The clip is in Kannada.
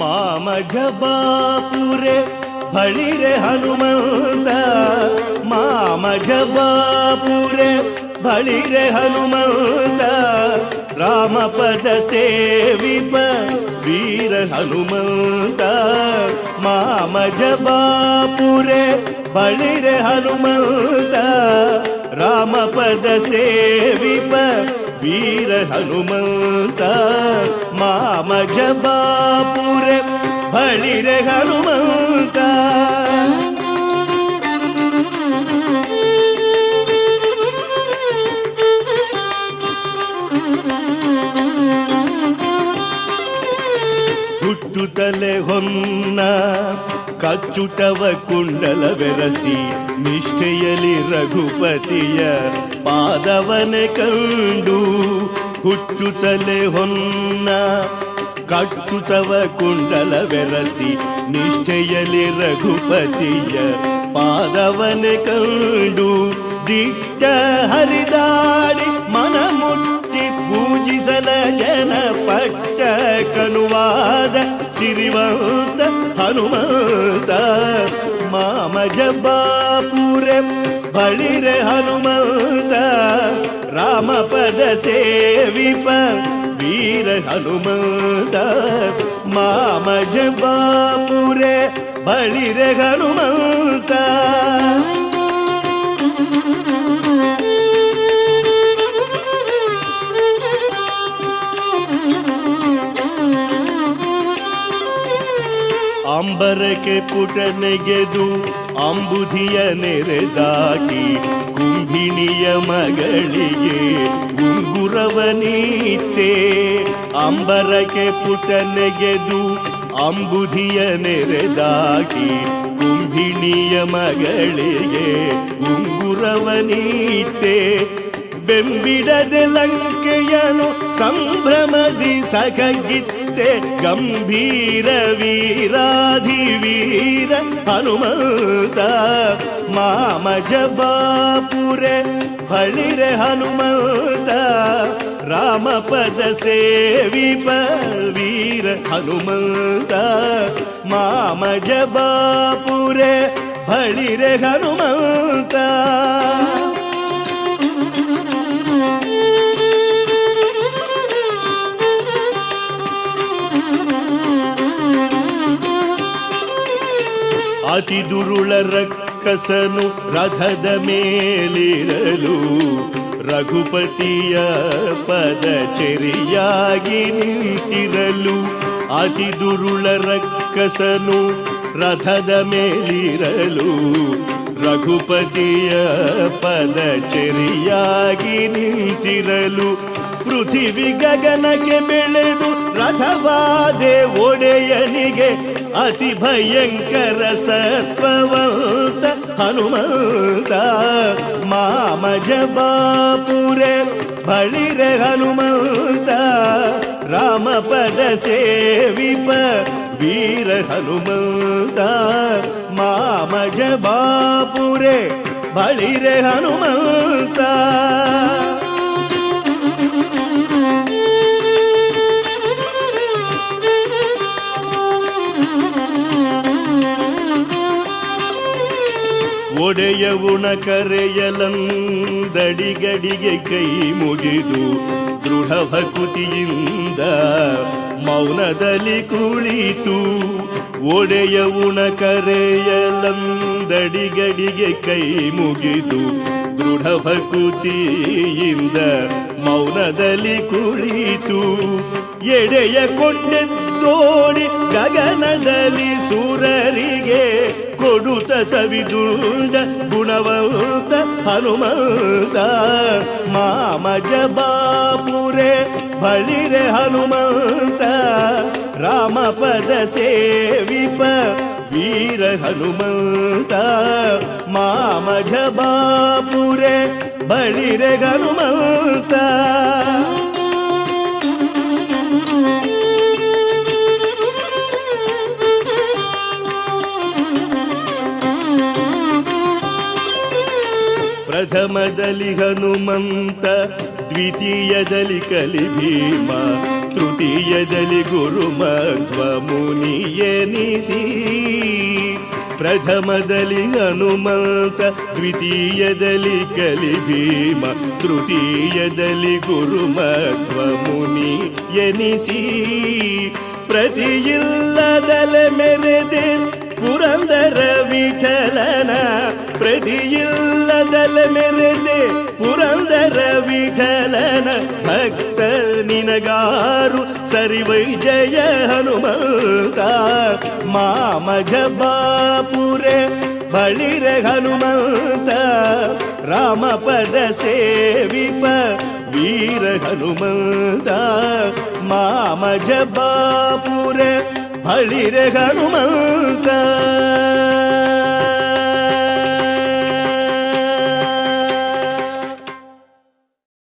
ಮಾಮ ಜಬಾಪುರೆ ಬಳಿರೆ ಹನುಮಂತ ಮಾಮ ಜಬಾಪುರೆ ಬಳಿರೆ ಹನುಮಂತ ರಾಮ ಪದ ಸೇವಿಪ ವೀರ ಹನುಮಂತ ಮಾಮ ಜಬಾಪುರೆ ಬಳಿರೆ ಹನುಮಂತ ರಾಮ ಪದ ಸೇವಿಪ வீர ஹனுமந்தா மாமஜபாபுர பலிர ஹனும ಹುಟ್ಟುತ್ತಲೆ ಹೊನ್ನ, ಕಚ್ಚುಟವ ಕುಂಡಲ ಬೆರಸಿ ನಿಷ್ಠೆಯಲಿ ರಘುಪತಿಯ ಪಾದವನೆ ಕಂಡು ಹುಟ್ಟುತ್ತಲೆ ಹೊನ್ನ ಕಟ್ಟುತವ ಕುಂಡಲ ಬೆರಸಿ ನಿಷ್ಠೆಯಲಿ ರಘುಪತಿಯ ಪಾದವನೆ ಕಂಡು ದಿಟ್ಟ ಹರಿದಾಡಿ ಮನ ಮುಟ್ಟಿ ಪೂಜಿಸಲ ಜನ ಪಟ್ಟ ಕನುವಾದ ಸಿರಿವಂತ ಹನುಮಂತ ಮಾಮ ಜಬ್ಬಾಪುರೆ ಬಳಿರೆ ಹನುಮಂತ ರಾಮ ಪದ ಸೇವಿಪ ವೀರ ಹನುಮಂತ ಮಾಮ ಜಬ್ಬಾಪುರೆ ಬಳಿರೆ ಹನುಮಂತ ಅಂಬರಕ್ಕೆ ಪುಟನೆಗೆದು ಅಂಬುಧಿಯ ನೆರೆದಾಟಿ ಕುಂಭಿಣಿಯ ಮಗಳಿಗೆ ಉಂಗುರವ ನೀತೆ. ಅಂಬರಕ್ಕೆ ಪುಟನೆಗೆದು ಅಂಬುಧಿಯ ನೆರೆದಾಟಿ ಕುಂಭಿಣಿಯ ಮಗಳಿಗೆ ಉಂಗುರವ ನೀತೆ. ಬೆಂಬಿಡದೆ ಲಂಕೆಯನು ಸಂಭ್ರಮದಿ ಸಖಗಿತ್ತೆ ಗಂಭೀರ ವೀರಾಧಿ ವೀರ ಹನುಮಂತ ಮಾಮಜ ಬಾಪುರೆ ಬಳಿರೆ ಹನುಮಂತ ರಾಮ ಪದ ಸೇವಿಪ ವೀರ ಹನುಮಂತ ಮಾಮಜ ಬಾಪುರೆ ಬಳಿರೆ ಹನುಮಂತ ಅತಿ ದುರುಳ ರಕ್ಕಸನು ರಥದ ಮೇಲಿರಲು ರಘುಪತಿಯ ಪದ ಚೆರಿಯಾಗಿ ನಿಂತಿರಲು ಅತಿ ದುರುಳ ರಕ್ಕಸನು ರಥದ ಮೇಲಿರಲು ರಘುಪತಿಯ ಪದ ಚೆರಿಯಾಗಿ ನಿಂತಿರಲು ಪೃಥಿವಿ ಗಗನಕ್ಕೆ ಬೆಳೆದು ರಥವಾದೆ ಒಡೆಯನಿಗೆ ಅತಿ ಭಯಂಕರ ಸತ್ವವಂತ ಹನುಮಂತ. ಮಾಮಜ ಬಾಪುರೆ, ಬಳಿರೆ ಹನುಮಂತ. ರಾಮ ಪದ ಸೇವಿಪ, ವೀರ ಹನುಮಂತ. ಮಾಮಜ ಬಾಪುರೆ, ಬಳಿರೆ ಹನುಮಂತ. ಉಣ ಕರೆಯಲಂದಡಿಗಡಿಗೆ ಕೈ ಮುಗಿದು ದೃಢ ಭಕುತಿಯಿಂದ ಮೌನದಲ್ಲಿ ಕುಳಿತು ಒಡೆಯ ಉಣ ಕರೆಯಲಂದಡಿಗಡಿಗೆ ಕೈ ಮುಗಿದು ದೃಢ ಭಕುತಿಯಿಂದ ಮೌನದಲ್ಲಿ ಕುಳಿತು ಎಡೆಯ ಕೊಂಡೆದ್ದೋಡಿ ಗಗನದಲ್ಲಿ ಸೂರರಿಗೆ ಕೊಡುತ್ತ ಸವಿದುಂಡ ಗುಣವಂತ ಹನುಮಂತ ಮಾಮ ಜಬಾಪುರೆ ಬಳಿರೆ ಹನುಮಂತ ರಾಮ ಪದ ಸೇವಿಪ ವೀರ ಹನುಮಂತ ಮಾಮ ಜಬಾಪುರೆ ಬಳಿರೆ ಹನುಮಂತ ಪ್ರಥಮದಲ್ಲಿ ಹನುಮಂತ ದ್ವಿತೀಯದಲ್ಲಿ ಕಲಿ ಭೀಮ ತೃತೀಯದಲ್ಲಿ ಗುರು ಮಧ್ವ ಮುನಿ ಎನಿಸಿ ಪ್ರಥಮದಲ್ಲಿ ಹನುಮಂತ ದ್ವಿತೀಯದಲ್ಲಿ ಕಲಿ ಭೀಮ ತೃತೀಯದಲ್ಲಿ ಗುರುಮತ್ವ ಮುನಿ ಎನಿಸಿ ಪ್ರತಿಯಿಲ್ಲದಲೆ ಮೆರೆದೆ ಪುರಂದರ ವಿಠಲನ ಪ್ರತಿಯಿಲ್ಲದಲೆ ಮೆರೆದೆ ಪುರಂದರ ವಿಠಲನ ಭಕ್ತ ನಿನಗಾರು ಸರಿ ವೈಜಯ ಹನುಮಂತ ಮಾಮಜ ಬಾಪುರೆ ಬಳಿರೆ ಹನುಮಂತ ರಾಮಪದ ಸೇವಿಪ ವೀರ ಹನುಮಂತ ಮಾಮಜ ಬಾಪುರೆ ಬಳಿರೆ ಹನುಮಂತ